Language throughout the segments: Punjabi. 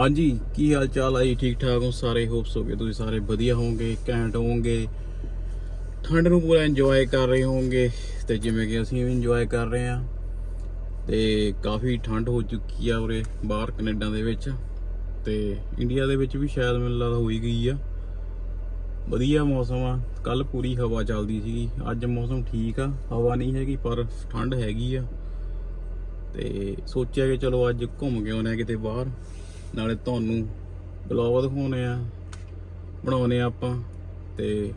ਹਾਂਜੀ, ਕੀ ਹਾਲ ਚਾਲ ਆ ਜੀ? ਠੀਕ ਠਾਕ ਹੋ? ਸਾਰੇ ਹੋਪਸ ਹੋ ਗਏ, ਤੁਸੀਂ ਸਾਰੇ ਵਧੀਆ ਹੋਵੋਗੇ, ਘੈਂਟ ਹੋਵੋਗੇ? ਠੰਡ ਨੂੰ ਪੂਰਾ ਇੰਜੋਏ ਕਰ ਰਹੇ ਹੋਵੋਗੇ ਤੇ ਜਿਵੇਂ ਕਿ ਅਸੀਂ ਵੀ ਇੰਜੋਏ ਕਰ ਰਹੇ ਹਾਂ ਤੇ ਕਾਫੀ ਠੰਡ ਹੋ ਚੁੱਕੀ ਆ ਉਰੇ ਬਾਹਰ ਕੈਨੇਡਾ ਦੇ ਵਿੱਚ ਤੇ ਇੰਡੀਆ ਦੇ ਵਿੱਚ ਵੀ ਸ਼ਾਇਦ ਮੈਨੂੰ ਲੱਗਦਾ ਹੋਈ ਗਈ ਆ। ਵਧੀਆ ਮੌਸਮ ਆ। ਕੱਲ ਪੂਰੀ ਹਵਾ ਚੱਲਦੀ ਸੀਗੀ। ਅੱਜ ਮੌਸਮ ਠੀਕ ਆ। ਹਵਾ ਨਹੀਂ ਹੈਗੀ, ਪਰ ਠੰਡ ਹੈਗੀ ਆ। ਤੇ ਸੋਚਿਆ ਕਿ ਚਲੋ ਅੱਜ ਘੁੰਮ ਕੇ ਆਉਣੇ ਕਿਤੇ ਬਾਹਰ। ਨਾਲੇ ਤੁਹਾਨੂੰ ਬਲੌਗ ਦਿਖਾਉਣੇ ਆ, ਬਣਾਉਣੇ ਆ ਆਪਾਂ ਤੇ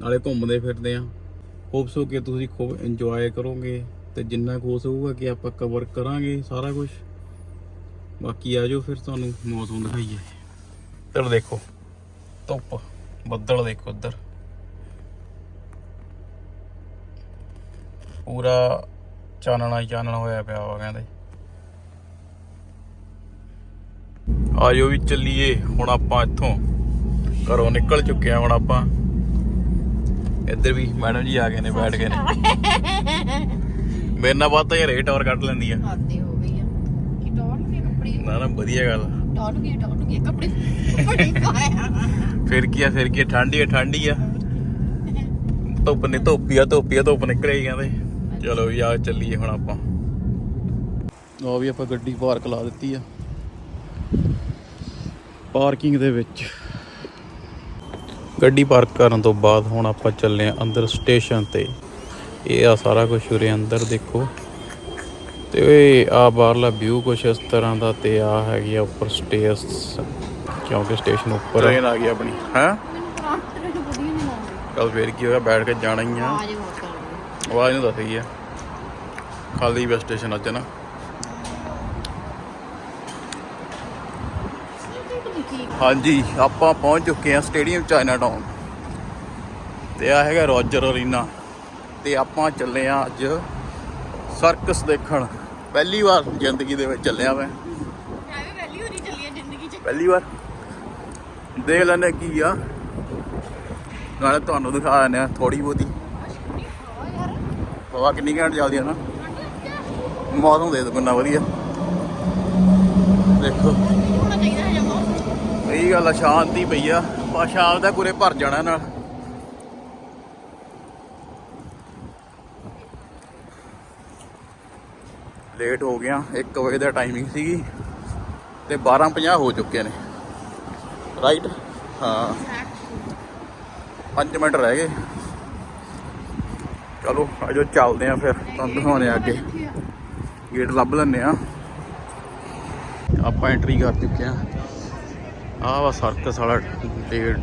ਨਾਲੇ ਘੁੰਮਦੇ ਫਿਰਦੇ ਆ। ਹੋਪਸ ਹੋ ਕਿ ਤੁਸੀਂ ਖੂਬ ਇੰਜੋਏ ਕਰੋਗੇ ਤੇ ਜਿੰਨਾ ਕੁ ਹੋ ਸਕੂਗਾ ਕਿ ਆਪਾਂ ਕਵਰ ਕਰਾਂਗੇ ਸਾਰਾ ਕੁਝ ਬਾਕੀ ਆ ਜਾਓ ਫਿਰ ਤੁਹਾਨੂੰ ਮੌਸਮ ਦਿਖਾਈਏ। ਇੱਧਰ ਦੇਖੋ, ਧੁੱਪ, ਬੱਦਲ ਦੇਖੋ ਇੱਧਰ। ਪੂਰਾ ਚਾਨਣਾ ਹੀ ਚਾਨਣਾ ਹੋਇਆ ਪਿਆ ਵਾ ਕਹਿੰਦੇ। ਆਜੋ ਵੀ ਚੱਲੀਏ ਹੁਣ ਆਪਾਂ ਇੱਥੋਂ ਘਰੋਂ ਨਿਕਲ ਚੁੱਕੇ ਆ ਹੁਣ ਆਪਾਂ। ਇੱਧਰ ਵੀ ਮੈਡਮ ਜੀ ਆ ਗਏ ਨੇ ਬੈਠ ਗਏ ਨੇ। ਮੇਰੇ ਨਾਲ ਬਾਤ ਤਾਂ ਇਹ ਰੇਟ ਔਰ ਕੱਢ ਲੈਂਦੀ ਆ। ਆਤੇ ਹੋ ਗਈ ਆ। ਕਿ ਟੌਰ ਕੇ ਕੱਪੜੇ? ਨਾ ਨਾ ਵਧੀਆ ਗੱਲ ਟੌਰ ਕੇ ਟੌਰ ਕੱਪੜੇ ਫਿਰ ਕੀ ਆ ਫਿਰ ਕੀ ਆ, ਠੰਡੀ ਆ ਠੰਡੀ ਆ। ਧੁੱਪ ਨੇ ਧੋਪੀ ਆ ਧੋਪੀ ਆ ਧੁੱਪ ਨਿਕਲੇ ਹੀ ਕਹਿੰਦੇ। ਚਲੋ ਵੀ ਆ ਚੱਲੀਏ ਹੁਣ ਆਪਾਂ। ਲਓ ਵੀ ਆਪਾਂ ਗੱਡੀ ਪਾਰਕ ਲਾ ਦਿੱਤੀ ਆ। ਪਾਰਕਿੰਗ ਦੇ ਵਿੱਚ। ਗੱਡੀ ਪਾਰਕ ਕਰਨ ਤੋਂ ਬਾਅਦ ਹੁਣ ਆਪਾਂ ਚੱਲੇ ਆ ਅੰਦਰ ਸਟੇਸ਼ਨ ਤੇ। ਇਹ ਆ ਸਾਰਾ ਕੁਝ ਉਰੇ ਅੰਦਰ ਦੇਖੋ। ਤੇ ਓਏ ਆ ਬਾਹਰਲਾ ਵਿਊ ਕੁਛ ਇਸ ਤਰ੍ਹਾਂ ਦਾ ਤੇ ਆ ਹੈਗੀ ਆ ਉੱਪਰ ਸਟੇਅਰਸ ਕਿਉਂਕਿ ਸਟੇਸ਼ਨ ਉੱਪਰ ਟ੍ਰੇਨ ਆ ਗਈ ਆਪਣੀ ਹੈ? ਟਰਾਂਸਪੋਰਟ ਨੂੰ ਵਧੀਆ ਨਹੀਂ ਲਾਉਂਦੇ ਕੱਲ ਫੇਰ ਕੀ ਹੋਇਆ ਬੈਠ ਕੇ ਜਾਣਾ ਹੀ ਆ। ਆਵਾਜ਼ ਨੂੰ ਦੱਸ ਗਈ ਆ। ਖਾਲੀ ਬੱਸ ਸਟੇਸ਼ਨ ਅੱਜ ਨਾ ਕੀ ਹਾਂਜੀ ਆਪਾਂ ਪਹੁੰਚ ਚੁੱਕੇ ਹਾਂ ਸਟੇਡੀਅਮ ਚਾਈਨਾ ਟਾਊਨ ਤੇ ਆ ਹੈਗਾ ਰੋਜਰ ਅਰੀਨਾ ਤੇ ਆਪਾਂ ਚੱਲੇ ਆ ਅੱਜ ਸਰਕਸ ਦੇਖਣ। ਪਹਿਲੀ ਵਾਰ ਜ਼ਿੰਦਗੀ ਦੇ ਵਿੱਚ ਚੱਲਿਆ ਮੈਂ। ਪਹਿਲੀ ਵਾਰੀ ਚੱਲੀ ਆ ਜ਼ਿੰਦਗੀ 'ਚ। ਪਹਿਲੀ ਵਾਰ। ਦੇਖ ਲੈਣੇ ਕੀ ਆ। ਨਾਲੇ ਤੁਹਾਨੂੰ ਦਿਖਾ ਦਿੰਦੇ ਆ ਥੋੜੀ ਬਹੁਤੀ। ਹਵਾ ਕਿੰਨੀ ਘੰਟ ਚੱਲਦੀ ਆ ਨਾ। ਮੌਸਮ ਦੇ ਦੋ ਕਿੰਨਾ ਵਧੀਆ। ਦੇਖੋ। ਹੋਣਾ ਗੱਲ ਆ, ਸ਼ਾਂਤੀ ਪਈ ਆ। ਪਰ ਸ਼ਾਮ ਦਾ ਪੂਰੇ ਭਰ ਜਾਣਾ ਨਾਲ। ਲੇਟ ਹੋ ਗਿਆ 1 ਵਜੇ ਦਾ ਟਾਈਮਿੰਗ ਸੀਗੀ ਤੇ 12:50 ਹੋ ਚੁੱਕੇ ਨੇ। ਰਾਈਟ ਹਾਂ। 5 ਮਿੰਟ ਰਹਿ ਗਏ। ਚਲੋ ਆਜੋ ਚੱਲਦੇ ਆ ਫਿਰ, ਤੁਹਾਨੂੰ ਦਿਖਾਉਣੇ ਆ ਅੱਗੇ। ਗੇਟ ਲੱਭ ਲੈਣੇ ਆ। ਆਪਾਂ ਐਂਟਰੀ ਕਰ ਚੁੱਕੇ ਆ। ਆਹ ਵਾ ਸਰਕਸ ਵਾਲਾ ਗੇਟ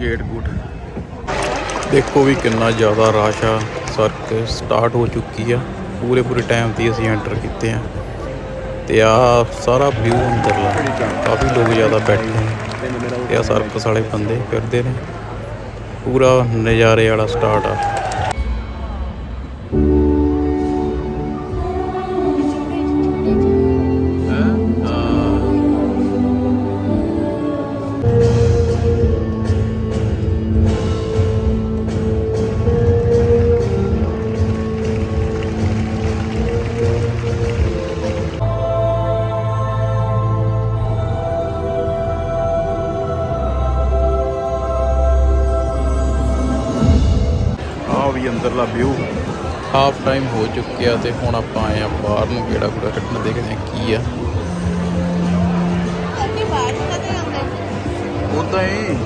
ਗੇਟ ਗੂਟ ਦੇਖੋ ਵੀ ਕਿੰਨਾ ਜ਼ਿਆਦਾ ਰਸ਼ ਆ ਸਰਕਸ ਸਟਾਰਟ ਹੋ ਚੁੱਕੀ ਆ। ਪੂਰੇ ਪੂਰੇ ਟਾਈਮ ਤੇ ਅਸੀਂ ਐਂਟਰ ਕੀਤੇ ਆ। ਤੇ ਆ ਸਾਰਾ ਵਿਊ ਅੰਦਰਲਾ, ਕਾਫੀ ਲੋਕ ਜ਼ਿਆਦਾ ਬੈਠੇ ਨੇ। ਤੇ ਆ ਸਰਕਸ ਵਾਲੇ ਬੰਦੇ ਫਿਰਦੇ ਨੇ। ਪੂਰਾ ਨਜ਼ਾਰੇ ਵਾਲਾ ਸਟਾਰਟ ਆ। ਆ ਵੀ ਅੰਦਰਲਾ ਵਿਊ। ਹਾਫ ਟਾਈਮ ਹੋ ਚੁੱਕਿਆ ਤੇ ਹੁਣ ਆਪਾਂ ਆਏ ਆ ਬਾਹਰ ਨੂੰ ਕਿਹੜਾ ਕੁੜਾ ਕੱਢਣ ਦੇਖਦੇ ਆ ਕੀ ਆ। ਅੱਗੇ ਬਾਹਰ ਕਦੇ ਆਉਂਦੇ ਉਦਾਂ ਹੀ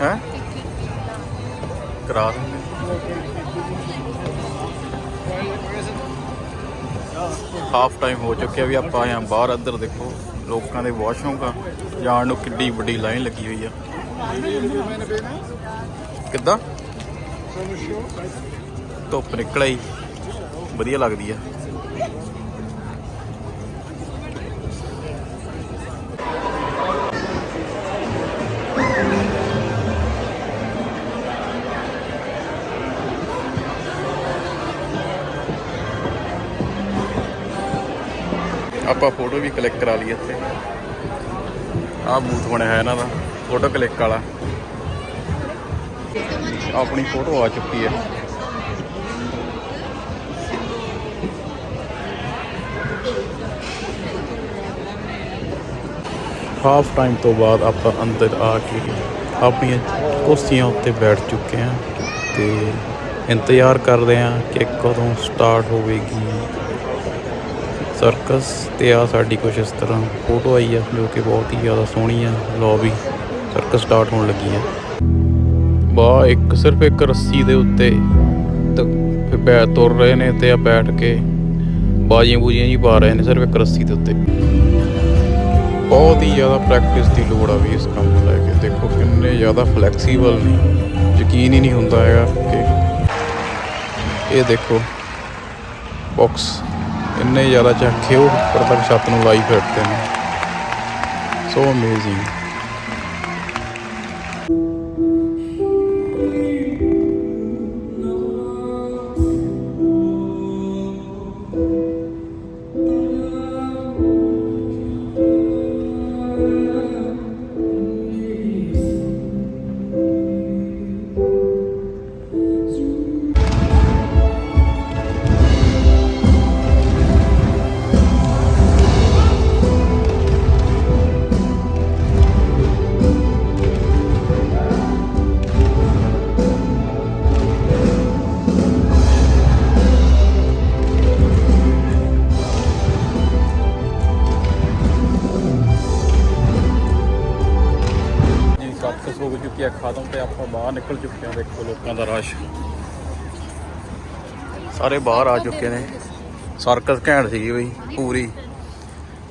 ਹੈ? ਕਰਾ ਹਾਫ ਟਾਈਮ ਹੋ ਚੁੱਕਿਆ ਵੀ ਆਪਾਂ ਆਏ ਆ ਬਾਹਰ ਅੰਦਰ ਦੇਖੋ ਲੋਕਾਂ ਦੇ ਵਾਸ਼ਰੂਮ ਆ ਜਾਣ ਨੂੰ ਕਿੱਡੀ ਵੱਡੀ ਲਾਈਨ ਲੱਗੀ ਹੋਈ ਆ। ਕਿੱਦਾਂ? ਧੁੱਪ ਨਿਕਲ ਆਈ। ਵਧੀਆ ਲੱਗਦੀ ਆ। ਆਪਾਂ ਫੋਟੋ ਵੀ ਕਲਿੱਕ ਕਰਾ ਲਈ ਇੱਥੇ। ਆਹ ਬੂਥ ਬਣਿਆ ਹੋਇਆ ਇਹਨਾਂ ਦਾ ਫੋਟੋ ਕਲਿੱਕ ਵਾਲਾ। ਆਪਣੀ ਫੋਟੋ ਆ ਚੁੱਕੀ ਹੈ। ਹਾਫ ਟਾਈਮ ਤੋਂ ਬਾਅਦ ਆਪਾਂ ਅੰਦਰ ਆ ਕੇ ਆਪਣੀਆਂ ਕੁਰਸੀਆਂ ਉੱਤੇ ਬੈਠ ਚੁੱਕੇ ਹਾਂ ਤੇ ਇੰਤਜ਼ਾਰ ਕਰਦੇ ਹਾਂ ਕਿ ਕਦੋਂ ਸਟਾਰਟ ਹੋਵੇਗੀ ਸਰਕਸ ਤੇ ਆ ਸਾਡੀ ਕੁਛ ਇਸ ਤਰ੍ਹਾਂ ਫੋਟੋ ਆਈ ਆ ਜੋ ਕਿ ਬਹੁਤ ਹੀ ਜ਼ਿਆਦਾ ਸੋਹਣੀ ਆ। ਲੌਬੀ ਸਰਕਸ ਸਟਾਰਟ ਹੋਣ ਲੱਗੀ ਆ। ਵਾਹ ਇੱਕ ਸਿਰਫ ਇੱਕ ਰੱਸੀ ਦੇ ਉੱਤੇ ਤ- ਬੈ ਤੁਰ ਰਹੇ ਨੇ ਤੇ ਆ ਬੈਠ ਕੇ ਬਾਜੀਆਂ ਬੂਜੀਆਂ ਜੀ ਪਾ ਰਹੇ ਨੇ ਸਿਰਫ ਇੱਕ ਰੱਸੀ ਦੇ ਉੱਤੇ। ਬਹੁਤ ਹੀ ਜ਼ਿਆਦਾ ਪ੍ਰੈਕਟਿਸ ਦੀ ਲੋੜ ਆ ਵੀ ਇਸ ਕੰਮ ਨੂੰ ਲੈ ਕੇ। ਦੇਖੋ ਕਿੰਨੇ ਜ਼ਿਆਦਾ ਫਲੈਕਸੀਬਲ ਨੇ। ਯਕੀਨ ਹੀ ਨਹੀਂ ਹੁੰਦਾ ਹੈਗਾ ਕਿ ਇਹ ਦੇਖੋ ਬਾਕਸ ਇੰਨੇ ਜ਼ਿਆਦਾ ਚੱਕੇ ਉਹ ਤੱਕ ਛੱਤ ਨੂੰ ਲਾਈ ਫਿਰਦੇ ਨੇ। ਸੋ ਅਮੇਜ਼ਿੰਗ ਬਾਹਰ ਨਿਕਲ ਚੁੱਕੇ ਹਾਂ ਦੇਖੋ ਲੋਕਾਂ ਦਾ ਰਸ਼। ਸਾਰੇ ਬਾਹਰ ਆ ਚੁੱਕੇ ਨੇ। ਸਰਕਸ ਘੈਂਟ ਸੀਗੀ ਬਈ ਪੂਰੀ।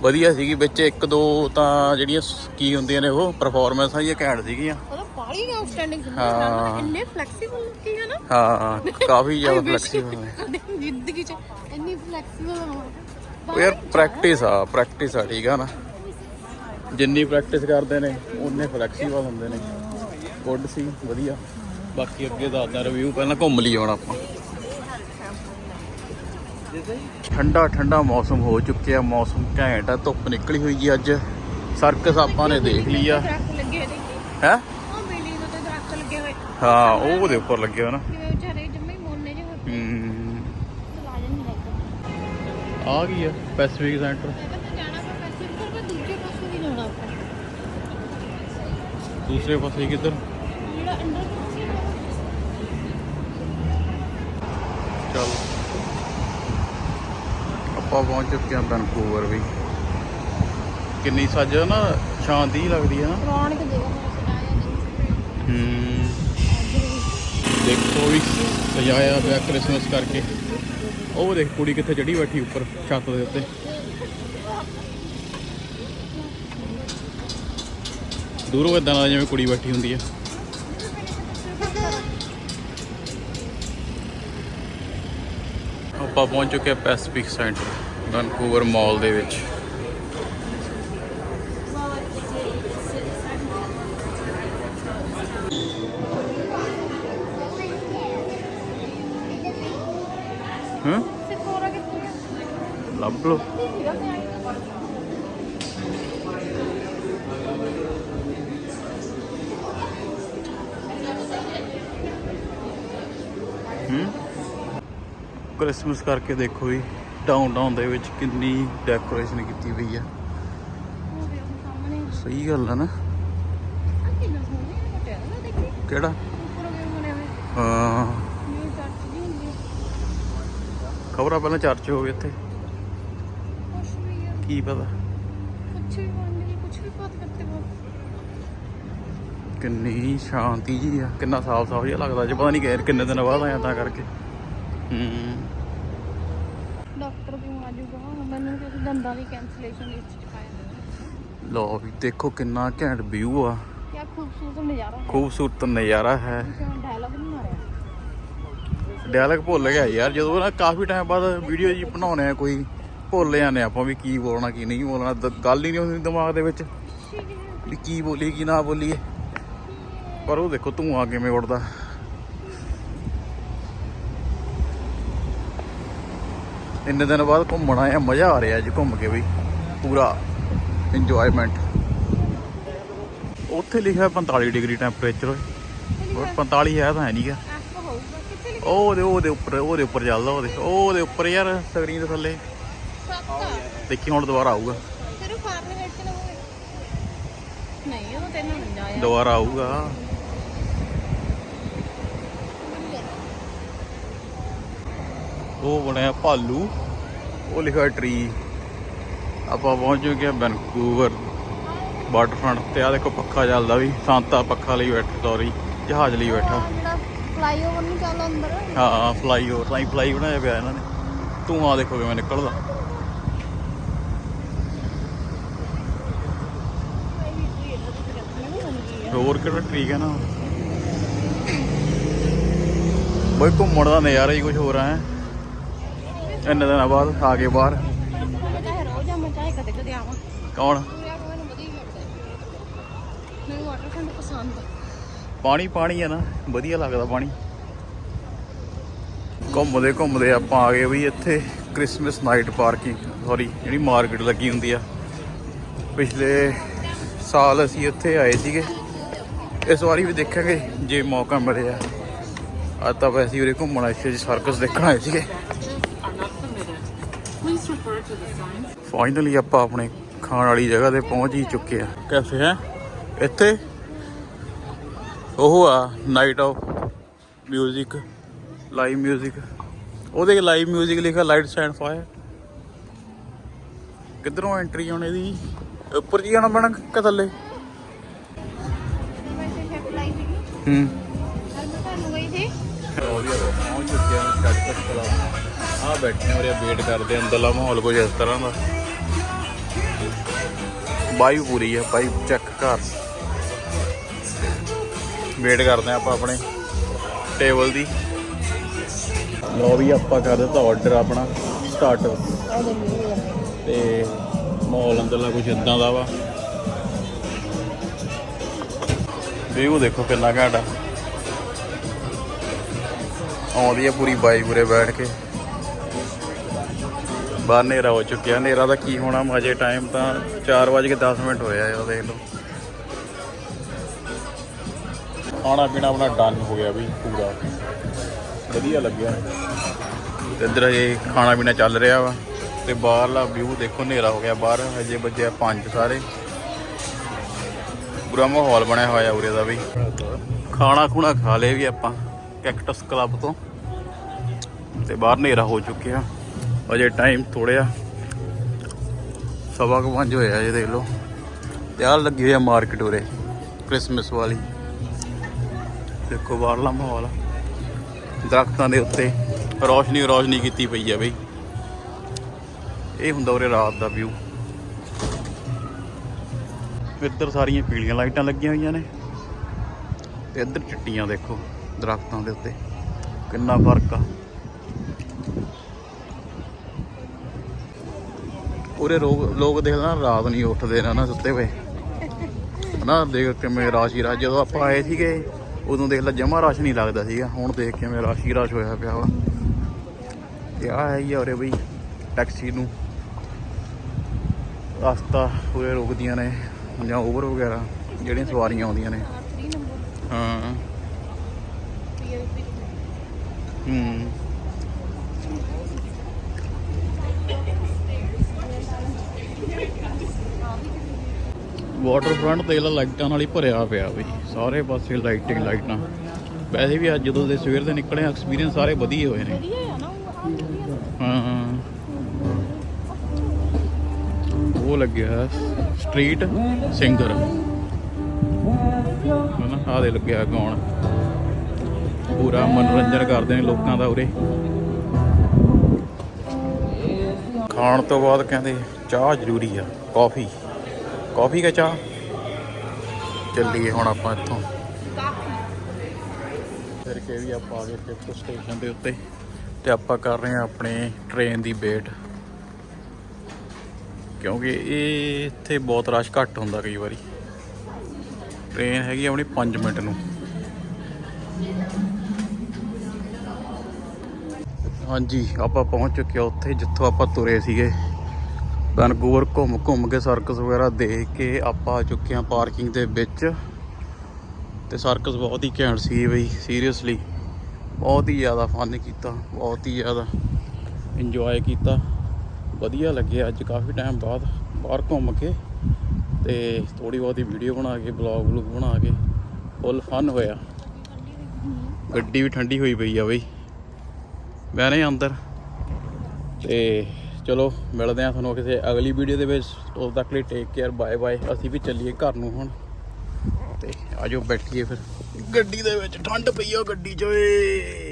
ਵਧੀਆ ਸੀਗੀ ਵਿੱਚ ਇੱਕ ਦੋ ਤਾਂ ਜਿਹੜੀਆਂ ਕੀ ਹੁੰਦੀਆਂ ਨੇ ਉਹ ਪਰਫਾਰਮੈਂਸਾਂ ਹੀ ਘੈਂਟ ਸੀਗੀਆਂ। ਬਾਲੀ ਆਊਟਸਟੈਂਡਿੰਗ ਹਾਂ। ਇੰਨੇ ਫਲੈਕਸੀਬਲ ਕੀ ਹੈ ਨਾ ਹਾਂ ਕਾਫੀ ਜ਼ਿਆਦਾ ਫਲੈਕਸੀਬਲ ਨੇ। ਕਦੇ ਜ਼ਿੰਦਗੀ ਚ ਇੰਨੀ ਫਲੈਕਸੀਬਲ ਹੋਵਾਂ। ਉਹ ਯਾਰ ਪ੍ਰੈਕਟਿਸ ਆ ਪ੍ਰੈਕਟਿਸ ਆ ਠੀਕ ਆ ਨਾ। ਜਿੰਨੀ ਪ੍ਰੈਕਟਿਸ ਕਰਦੇ ਨੇ ਉਨੇ ਫਲੈਕਸੀਬਲ ਹੁੰਦੇ ਨੇ। ਗੁੱਡ ਸੀ ਵਧੀਆ। ਬਾਕੀ ਅੱਗੇ ਦੱਸਦਾ ਰਿਵਿਊ ਪਹਿਲਾਂ ਘੁੰਮ ਲਈ ਹੁਣ ਆਪਾਂ। ਠੰਡਾ ਠੰਡਾ ਮੌਸਮ ਹੋ ਚੁੱਕਿਆ ਮੌਸਮ ਘੈਂਟ ਆ ਧੁੱਪ ਨਿਕਲੀ ਹੋਈ ਜੀ ਅੱਜ। ਸਰਕਸ ਆਪਾਂ ਨੇ ਦੇਖ ਲਈ ਆ। ਹੈ? ਉਹ ਬਿਲਡਿੰਗ ਦੇ ਉੱਤੇ ਦਰਖਤ ਲੱਗੇ ਹੋਏ। ਹਾਂ ਉਹ ਉਹਦੇ ਉੱਪਰ ਲੱਗੇ ਹੋਏ ਨਾ। ਵਿਚਾਰੇ ਜੰਮੇ ਮੋਨੇ ਜਿਹੇ ਆ ਗਈ ਆ ਪੈਸੀਫਿਕ ਸੈਂਟਰ ਦੂਸਰੇ ਪਾਸੇ ਕਿੱਧਰ? ਚੱਲ। ਆਪਾਂ ਪਹੁੰਚ ਚੁੱਕੇ ਹਾਂ ਵੈਨਕੂਵਰ ਵੀ। ਕਿੰਨੀ ਸੱਜ ਨਾ ਸ਼ਾਂਤੀ ਲੱਗਦੀ ਹੈ ਨਾ। ਰੌਣਕ ਜਗ੍ਹਾ ਹੂੰ। ਦੇਖੋ ਵੀ ਸਜਾਇਆ ਕ੍ਰਿਸਮਸ ਕਰਕੇ। ਉਹ ਦੇਖ ਕੁੜੀ ਕਿੱਥੇ ਚੜੀ ਬੈਠੀ ਉੱਪਰ ਛੱਤ ਦੇ ਉੱਤੇ। ਦੂਰੋਂ ਇਦਾਂ ਲੱਗਦਾ ਜਿਵੇਂ ਕੁੜੀ ਬੈਠੀ ਹੁੰਦੀ ਹੈ ਆਪਾਂ ਪਹੁੰਚ ਚੁੱਕੇ ਹਾਂ ਪੈਸੀਫਿਕ ਸੈਂਟਰ ਵੈਨਕੂਵਰ ਮਾਲ ਦੇ ਵਿੱਚ। ਹਾਂ ਸਿਕੋਰਾ ਕਿੱਥੇ ਲੱਭ ਲਓ ਸੀਗਾ ਹੂੰ ਕ੍ਰਿਸਮਸ ਕਰਕੇ ਦੇਖੋ ਜੀ ਡਾਊਨ ਟਾਊਨ ਦੇ ਵਿੱਚ ਕਿੰਨੀ ਡੈਕੋਰੇਸ਼ਨ ਕੀਤੀ ਪਈ ਆ। ਸਹੀ ਗੱਲ ਆ ਨਾ। ਕਿਹੜਾ? ਹਾਂ। ਨਿਊ ਚਰਚ ਖਬਰਾਂ ਪਹਿਲਾਂ ਚਰਚ ਹੋ ਗਏ ਇੱਥੇ। ਕੀ ਪਤਾ? ਕਿੰਨੀ ਸ਼ਾਂਤੀ ਜੀ ਆ। ਕਿੰਨਾ ਸਾਫ਼ ਸਾਫ਼ ਜਿਹਾ ਲੱਗਦਾ ਜੇ, ਪਤਾ ਨਹੀਂ ਕਿ ਕਿੰਨੇ ਦਿਨ ਬਾਅਦ ਆਇਆ ਤਾਂ ਕਰਕੇ। ਹੂੰ ਡਾਕਟਰ ਵੀ ਆ ਜਾਊਗਾ? ਮੈਨੂੰ ਕਿਸੇ ਦੰਦਾਂ ਦੀ ਕੈਂਸਲੇਸ਼ਨ ਲਿਸਟ ਚ ਪਾਇਆ ਲੋ ਵੀ ਦੇਖੋ ਕਿੰਨਾ ਘੈਂਟ ਵਿਊ ਆ। ਕਿਆ ਖੂਬਸੂਰਤ ਨਜ਼ਾਰਾ ਹੈ। ਖੂਬਸੂਰਤ ਨਜ਼ਾਰਾ ਹੈ। ਡਾਇਲੌਗ ਨਹੀਂ ਮਾਰਿਆ? ਡਾਇਲੌਗ ਭੁੱਲ ਗਿਆ ਯਾਰ ਜਦੋਂ ਨਾ ਕਾਫੀ ਟਾਈਮ ਬਾਅਦ ਵੀਡੀਓ ਜੀ ਬਣਾਉਣੇ ਆ ਕੋਈ ਭੁੱਲ ਜਾਂਦੇ ਆਪਾਂ ਵੀ ਕੀ ਬੋਲਣਾ ਕੀ ਨਹੀਂ ਬੋਲਣਾ ਦ- ਗੱਲ ਹੀ ਨਹੀਂ ਹੁੰਦੀ ਦਿਮਾਗ ਦੇ ਵਿੱਚ ਵੀ ਕੀ ਬੋਲੀ ਕੀ ਨਾ ਬੋਲੀਏ। ਪਰ ਉਹ ਦੇਖੋ ਧੂਆਂ ਕਿਵੇਂ ਉੱਡਦਾ। ਇੰਨੇ ਦਿਨ ਬਾਅਦ ਘੁੰਮਣਾ ਆ ਮਜ਼ਾ ਆ ਰਿਹਾ ਜੀ ਘੁੰਮ ਕੇ ਵੀ। ਪੂਰਾ ਇੰਜੋਇਮੈਂਟ ਉੱਥੇ ਲਿਖਿਆ 45 ਡਿਗਰੀ ਟੈਂਪਰੇਚਰ ਓਏ। 45 ਹੈ ਤਾਂ ਹੈ ਨਹੀਂਗਾ ਉਹਦੇ ਉਹਦੇ ਉੱਪਰ ਉਹਦੇ ਉੱਪਰ ਚੱਲਦਾ ਉਹਦੇ ਉਹਦੇ ਉੱਪਰ ਯਾਰ ਸਕਰੀਨ ਦੇ ਥੱਲੇ। ਦੇਖੀ ਹੁਣ ਦੁਬਾਰਾ ਆਊਗਾ। ਦੁਬਾਰਾ ਆਊਗਾ। ਉਹ ਬਣਿਆ ਭਾਲੂ। ਉਹ ਲਿਖਿਆ ਟਰੀ ਆਪਾਂ ਪਹੁੰਚ ਚੁੱਕੇ ਹਾਂ ਵੈਨਕੂਵਰ ਵਾਟਰਫਰੰਟ ਤੇ। ਆ ਦੇਖੋ ਪੱਖਾ ਚੱਲਦਾ ਵੀ ਸੰਤਾ ਪੱਖਾ ਲਈ ਬੈਠਾ ਸੌਰੀ ਜਹਾਜ਼ ਲਈ ਬੈਠਾ। ਫਲਾਈਓਵਰ ਨਹੀਂ ਚੱਲ ਅੰਦਰ। ਹਾਂ ਫਲਾਈ ਓਵਰ ਫਲਾਈ ਫਲਾਈ ਬਣਾਇਆ ਪਿਆ ਇਹਨਾਂ ਨੇ। ਧੂਆਂ ਦੇਖੋ ਕਿਵੇਂ ਨਿਕਲਦਾ। ਹੋਰ ਕਿਹੜਾ ਠੀਕ ਹੈ ਨਾ? ਬਈ ਘੁੰਮਣ ਦਾ ਨਜ਼ਾਰਾ ਹੀ ਕੁਝ ਹੋ ਰਿਹਾ ਹੈ। ਇੰਨੇ ਦਿਨਾਂ ਬਾਅਦ ਆ ਕੇ ਬਾਹਰ। ਮੈਂ ਚਾਹੇ ਰੋਜ਼ ਆ ਚਾਹੇ ਕਦੇ ਕਦੇ ਆਵਾਂ ਕੌਣ? ਮੈਨੂੰ ਵਧੀਆ ਲੱਗਦਾ ਮੈਨੂੰ ਵਾਟਰਫਰੰਟ ਪਸੰਦ ਆ ਪਾਣੀ ਪਾਣੀ ਹੈ ਨਾ। ਵਧੀਆ ਲੱਗਦਾ ਪਾਣੀ। ਘੁੰਮਦੇ ਘੁੰਮਦੇ ਆਪਾਂ ਆ ਗਏ ਵੀ ਇੱਥੇ ਕ੍ਰਿਸਮਸ ਨਾਈਟ ਪਾਰਕਿੰਗ ਸੌਰੀ ਜਿਹੜੀ ਮਾਰਕੀਟ ਲੱਗੀ ਹੁੰਦੀ ਆ। ਪਿਛਲੇ ਸਾਲ ਅਸੀਂ ਇੱਥੇ ਆਏ ਸੀਗੇ। ਇਸ ਵਾਰੀ ਵੀ ਦੇਖਾਂਗੇ ਜੇ ਮੌਕਾ ਮਿਲਿਆ। ਅੱਜ ਤਾਂ ਵੈਸੇ ਹੀ ਉਰੇ ਘੁੰਮਣ ਆਏ ਸੀ ਸਰਕਸ ਦੇਖਣ ਆਏ ਸੀਗੇ। ਫਾਈਨਲੀ ਆਪਾਂ ਆਪਣੇ ਖਾਣ ਵਾਲੀ ਜਗ੍ਹਾ ਤੇ ਪਹੁੰਚ ਹੀ ਚੁੱਕੇ ਆ ਕੈਫੇ ਹੈ ਇੱਥੇ ਉਹ ਆ ਨਾਈਟ ਆਫ 뮤직 ਲਾਈਵ 뮤직 ਉਹਦੇ ਲਾਈਵ 뮤직 ਲਿਖਿਆ ਲਾਈਟ ਸਟੈਂਡ ਫਾਇਰ ਕਿੱਧਰੋਂ ਐਂਟਰੀ ਆਉਣੀ ਦੀ ਉੱਪਰ ਜੀ ਜਾਣਾ ਪੈਣਾ ਕਿ ਥੱਲੇ ਵੈਸੇ ਸ਼ੈਫ ਲਾਈ ਸੀਗੀ ਹੂੰ ਕੱਲ ਮੈਂ ਤੁਹਾਨੂੰ ਗਈ ਸੀ ਵਧੀਆ ਪਹੁੰਚ ਚੁੱਕੇ ਹਾਂ ਕੱਟ ਕੱਟ ਆ ਬੈਠੇ ਹਾਂ ਉਰੇ, ਵੇਟ ਕਰਦੇ ਅੰਦਰਲਾ ਮਾਹੌਲ ਕੁਝ ਇਸ ਤਰ੍ਹਾਂ ਦਾ। ਵਾਈਬ ਪੂਰੀ ਆ ਭਾਈ ਚੈੱਕ ਕਰ। ਵੇਟ ਕਰਦੇ ਹਾਂ ਆਪਾਂ ਆਪਣੇ ਟੇਬਲ ਦੀ। ਲੋ ਵੀ ਆਪਾਂ ਕਰ ਦਿੱਤਾ ਆਰਡਰ ਆਪਣਾ ਸਟਾਰਟ ਤੇ ਮਾਹੌਲ ਅੰਦਰਲਾ ਕੁਝ ਇਦਾਂ ਦਾ ਵਾ। ਵੀਊ ਦੇਖੋ ਕਿੰਨਾ ਘੈਂਟ। ਆਉਂਦੀ ਆ ਪੂਰੀ ਬਾਈ ਪੂਰੇ ਬੈਠ ਕੇ। ਬਾਹਰ ਹਨੇਰਾ ਹੋ ਚੁੱਕਿਆ। ਹਨੇਰਾ ਦਾ ਕੀ ਹੋਣਾ? ਮਜੇ ਟਾਈਮ ਤਾਂ 4:10 ਮਿੰਟ ਹੋਇਆ ਆ ਦੇਖ ਲਓ। ਖਾਣਾ ਪੀਣਾ ਆਪਣਾ ਡਨ ਹੋ ਗਿਆ ਵੀ ਪੂਰਾ। ਵਧੀਆ ਲੱਗਿਆ। ਤੇ ਇੱਧਰ ਇਹ ਖਾਣਾ ਪੀਣਾ ਚੱਲ ਰਿਹਾ ਵਾ। ਤੇ ਬਾਹਰਲਾ ਵਿਊ ਦੇਖੋ ਹਨੇਰਾ ਹੋ ਗਿਆ ਬਾਹਰ। ਹਜੇ ਵੱਜਿਆ 5 ਸਾਰੇ। ਪੂਰਾ ਮਾਹੌਲ ਬਣਿਆ ਹੋਇਆ ਉਰੇ ਦਾ ਵੀ। ਖਾਣਾ ਖੁਣਾ ਖਾ ਲਏ ਵੀ ਆਪਾਂ ਕੈਕਟਸ ਕਲੱਬ ਤੋਂ। ਤੇ ਬਾਹਰ ਹਨੇਰਾ ਹੋ ਚੁੱਕਿਆ। ਅਜੇ ਟਾਈਮ ਥੋੜਿਆ ਸਵਾ ਕੁ ਪੰਜ ਹੋਇਆ ਜੇ ਦੇਖ ਲਓ। ਤੇ ਆਹ ਲੱਗੀ ਹੋਈ ਆ ਮਾਰਕੀਟ ਉਰੇ ਕ੍ਰਿਸਮਸ ਵਾਲੀ। ਦੇਖੋ ਬਾਹਰਲਾ ਮਾਹੌਲ ਦਰਖਤਾਂ ਦੇ ਉੱਤੇ ਰੌਸ਼ਨੀ ਰੌਸ਼ਨੀ ਕੀਤੀ ਪਈ ਆ ਬਈ। ਇਹ ਹੁੰਦਾ ਉਰੇ ਰਾਤ ਦਾ ਵਿਊ ਇੱਧਰ ਸਾਰੀਆਂ ਪੀਲੀਆਂ ਲਾਈਟਾਂ ਲੱਗੀਆਂ ਹੋਈਆਂ ਨੇ। ਤੇ ਇੱਧਰ ਚਿੱਟੀਆਂ ਦੇਖੋ, ਦਰਖਤਾਂ ਦੇ ਉੱਤੇ। ਕਿੰਨਾ ਫ਼ਰਕ ਆ। ਉਰੇ ਲੋਕ ਲੋਕ ਦੇਖਦਾ ਰਾਤ ਨਹੀਂ ਉੱਠਦੇ ਨਾ ਨਾ ਸੁੱਤੇ ਪਏ ਨਾ ਦੇਖ ਕਿਵੇਂ ਰਾਸ਼ੀ ਰਾਸ਼ ਜਦੋਂ ਆਪਾਂ ਆਏ ਸੀਗੇ ਉਦੋਂ ਦੇਖ ਲਾ ਜਮਾ ਰਸ਼ ਨਹੀਂ ਲੱਗਦਾ ਸੀਗਾ। ਹੁਣ ਦੇਖ ਕਿਵੇਂ ਰਾਸ਼ੀ ਰਾਸ਼ ਹੋਇਆ ਪਿਆ ਵਾ। ਤੇ ਆ ਹੈ ਹੀ ਉਰੇ ਬਈ ਟੈਕਸੀ ਨੂੰ। ਰਸਤਾ ਉਰੇ ਰੁਕਦੀਆਂ ਨੇ ਜਾਂ ਓਵਰ ਵਗੈਰਾ ਜਿਹੜੀਆਂ ਸਵਾਰੀਆਂ ਆਉਂਦੀਆਂ ਨੇ। 3 ਨੰਬਰ ਹਾਂ। ਹੂੰ। ਵਾਟਰਫਰੰਟ ਤੇ ਇਹਦਾ ਲਾਈਟਾਂ ਨਾਲ ਹੀ ਭਰਿਆ ਪਿਆ ਬਈ ਸਾਰੇ ਪਾਸੇ ਲਾਈਟਿੰਗ ਲਾਈਟਾਂ। ਵੈਸੇ ਵੀ ਅੱਜ ਜਦੋਂ ਦੇ ਸਵੇਰ ਦੇ ਨਿਕਲੇ ਐਕਸਪੀਰੀਅੰਸ ਸਾਰੇ ਵਧੀਆ ਹੋਏ ਨੇ। ਆ ਉਹ ਹਾਂ ਲੱਗਿਆ ਸਟਰੀਟ ਸਿੰਗਰ। ਹਨਾ ਆਹ ਦੇ ਲੱਗਿਆ ਗਾਉਣ। ਪੂਰਾ ਮਨੋਰੰਜਨ ਕਰਦੇ ਨੇ ਲੋਕਾਂ ਦਾ ਉਰੇ। ਖਾਣ ਤੋਂ ਬਾਅਦ ਕਹਿੰਦੇ ਚਾਹ ਜ਼ਰੂਰੀ ਆ ਕਾਫੀ। ਕਾਫੀ ਕਾ ਚਾਹ? ਚੱਲੀਏ ਹੁਣ ਆਪਾਂ ਇੱਥੋਂ। ਫਿਰ ਕੇ ਵੀ ਆਪਾਂ ਆ ਗਏ ਫਿਫਥ ਸਟੇਸ਼ਨ ਦੇ ਉੱਤੇ। ਤੇ ਆਪਾਂ ਕਰ ਰਹੇ ਹਾਂ ਆਪਣੇ ਟ੍ਰੇਨ ਦੀ ਵੇਟ ਕਿਉਂਕਿ ਇਹ ਇੱਥੇ ਬਹੁਤ ਰਸ਼ ਘੱਟ ਹੁੰਦਾ ਕਈ ਵਾਰੀ। ਟ੍ਰੇਨ ਹੈਗੀ ਆਪਣੀ 5 ਮਿੰਟ ਨੂੰ। ਹਾਂਜੀ, ਆਪਾਂ ਪਹੁੰਚ ਚੁੱਕੇ ਹਾਂ ਉੱਥੇ ਜਿੱਥੋਂ ਆਪਾਂ ਤੁਰੇ ਸੀਗੇ। ਵੈਨਕੂਵਰ ਘੁੰਮ ਘੁੰਮ ਕੇ ਸਰਕਸ ਵਗੈਰਾ ਦੇਖ ਕੇ ਆਪਾਂ ਆ ਚੁੱਕੇ ਹਾਂ ਪਾਰਕਿੰਗ ਦੇ ਵਿੱਚ। ਤੇ ਸਰਕਸ ਬਹੁਤ ਹੀ ਘੈਂਟ ਸੀ ਬਈ ਸੀਰੀਅਸਲੀ ਬਹੁਤ ਹੀ ਜ਼ਿਆਦਾ ਫਨ ਕੀਤਾ, ਬਹੁਤ ਹੀ ਜ਼ਿਆਦਾ ਇੰਜੋਏ ਕੀਤਾ। ਵਧੀਆ ਲੱਗਿਆ ਅੱਜ ਕਾਫੀ ਟਾਈਮ ਬਾਅਦ ਬਾਹਰ ਘੁੰਮ ਕੇ ਤੇ ਥੋੜੀ ਬਹੁਤੀ ਵੀਡੀਓ ਬਣਾ ਕੇ ਬਲੌਗ ਬਲੂਗ ਬਣਾ ਕੇ ਫੁੱਲ ਫਨ ਹੋਇਆ। ਗੱਡੀ ਵੀ ਠੰਡੀ ਹੋਈ ਪਈ ਆ ਬਈ। ਬਹਿ ਬਹਿਨੇ ਅੰਦਰ। ਤੇ ਚਲੋ, ਮਿਲਦੇ ਆ ਤੁਹਾਨੂੰ ਕਿਸੇ ਅਗਲੀ ਵੀਡੀਓ ਦੇ ਵਿੱਚ। ਉਦੋਂ ਤੱਕ ਲਈ ਟੇਕ ਕੇਅਰ ਬਾਏ ਬਾਏ ਅਸੀਂ ਵੀ ਚੱਲੀਏ ਘਰ ਨੂੰ ਹੁਣ। ਤੇ ਆਜੋ ਬੈਠੀਏ ਫਿਰ। ਗੱਡੀ ਦੇ ਵਿੱਚ ਠੰਡ ਪਈ ਆ, ਗੱਡੀ 'ਚ ਓਏ।